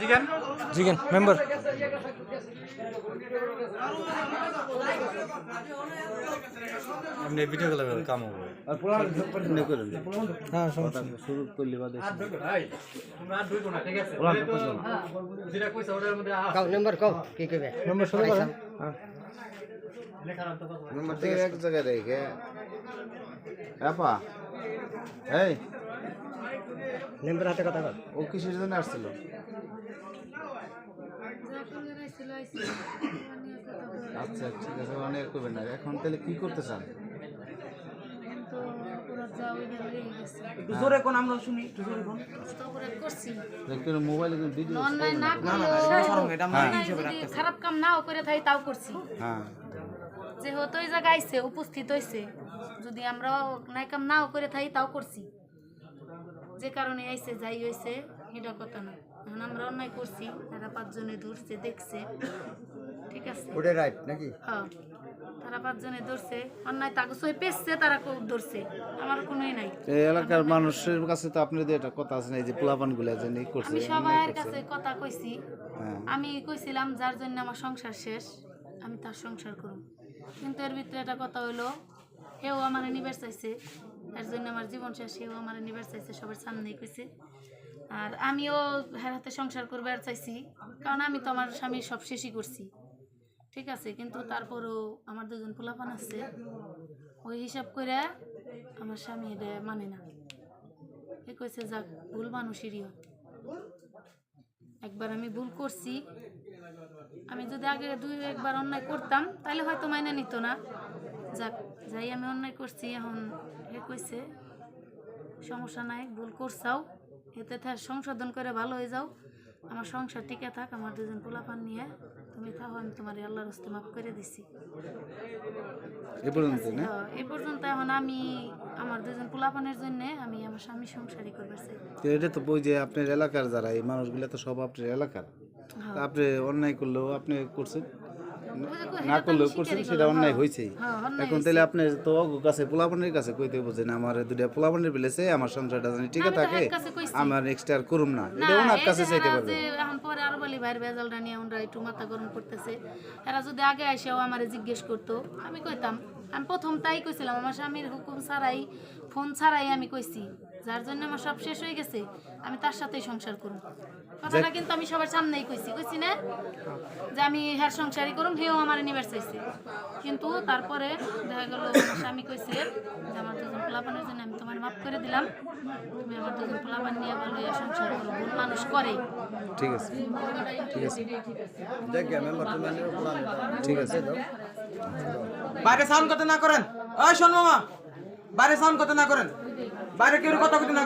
জিগান? জিগেন member. এমনি video গুলো কাম হবে। এমনি করেন হ্যাঁ সমস্যা শুরু করলে বাদে কও নম্বর কও কি কইবে? মেম্বার শুরু করেন হ্যাঁ। নম্বর থেকে এক জায়গায় রেখে আপা এই। নম্বর হাতে কথা কও ও কিসের জন্য আসছিল? আচ্ছা ঠিক আছে অনেক করবেন না। এখন তাহলে কি করতে চান? একটু জোরে কোন আমরা শুনি একটু জোরে কোন। দেখতে মোবাইলে ভিডিও অন্যায় না এটা আমরা করলেও যদি খারাপ কাম নাও করে থাকি তাও করছি। হ্যাঁ। জায়গায় আইছে উপস্থিত হয়েছে যদি আমরা নাই কাম নাও করে থাকি তাও করছি। যে কারণে আইছে যাই হয়েছে এটা কথা না। এখন আমরা অন্যায় করছি তারা পাঁচজনে ধরছে দেখছে। ঠিক আছে? ওটা রাইট নাকি? হ্যাঁ তারা পাঁচজনে ধরছে অন্যায় তাকে সই পেছছে তারা খুব ধরছে। আমার কোনোই নাই। এই এলাকার মানুষের কাছে তো আপনাদের একটা কথা আছে না এই যে পোলাপানগুলা যে ই করছে আমি সবার কাছে কথা কইছি। হ্যাঁ। আমি কইছিলাম যার জন্য আমার সংসার শেষ আমি তার সংসার করব। কিন্তু এর ভিতরে একটা কথা হইল হেও আমার নিবার চাইছে এর জন্য আমার জীবন শেষ হেও আমার নিবার চাইছে সবার সামনেই কইছে। আর আমিও হের হাতে সংসার করবার চাইছি, কারণ আমি তো আমার স্বামীর সব শেষই করছি। ঠিক আছে, কিন্তু তারপরও আমার দুজন পোলাপান আছে, ওই হিসাব করে আমার স্বামী এটা মানে না। এ কইছে, যাক, ভুল মানুষেরই একবার আমি ভুল করছি, আমি যদি আগে দুই একবার অন্যায় করতাম তাহলে হয়তো মাইনে নিত না। যাক, যাই আমি অন্যায় করছি, এখন এ কইছে, সমস্যা নাই, ভুল করছাও। এতে সংশোধন করে ভালো হয়ে যাও। আমার সংসার টিকে থাক আমার দুজন পোলাপান নিয়ে তুমি থাকো আমি তোমার আল্লাহর হস্তে মাফ করে দিছি। এ পর্যন্ত এই পর্যন্ত এখন আমি আমার দুজন পোলাপানের জন্য আমি আমার স্বামী সংসারই তো এটা তো বই যে আপনার এলাকার যারা এই মানুষগুলো তো সব আপনার এলাকার। তা আপনি অন্যায় করলেও আপনি করছেন। না করলেও করছেন সেটা অন্যায় হয়েছেই হ্যাঁ, এখন তাহলে আপনি তো কাছে পোলাপানের কাছে কইতে বোঝেন আমার দুটা পোলাপানের বেলেছে আমার সংসারটা জানি ঠিক থাকে। আমার নেক্সট আর করুম না। না এটা ওনার কাছে চাইতে পারবে। এখন পরে আর বলি ভাইয়ের বেজালটা নিয়ে ওনরা একটু মাথা গরম করতেছে। এরা যদি আগে এসেও আমারে জিজ্ঞেস করতো আমি কইতাম। আমি প্রথম তাই কইছিলাম আমার স্বামীর হুকুম ছাড়াই ফোন ছাড়াই আমি কইছি। যার জন্য আমার সব শেষ হয়ে গেছে আমি তার সাথেই সংসার করব। কথাটা কিন্তু আমি সবার সামনেই কইছি কইছি না? যে আমি হ্যার সংসারই করুম হেও আমার নিবার চাইছে। কিন্তু তারপরে দেখা গেল স্বামী কইছে যে আমার দুজন পোলাপানের জন্য আমি তোমার মাফ করে দিলাম। তুমি আমার দুজন পোলাপান নিয়ে ভালো সংসার করো ভুল মানুষ করে। ঠিক আছে। ঠিক আছে। ঠিক আছে। বাইরে সাউন্ড করতে না করেন। ওই শোন মামা বাইরে সাউন্ড করতে না করেন। বাইরে কেউ কথা করতে না।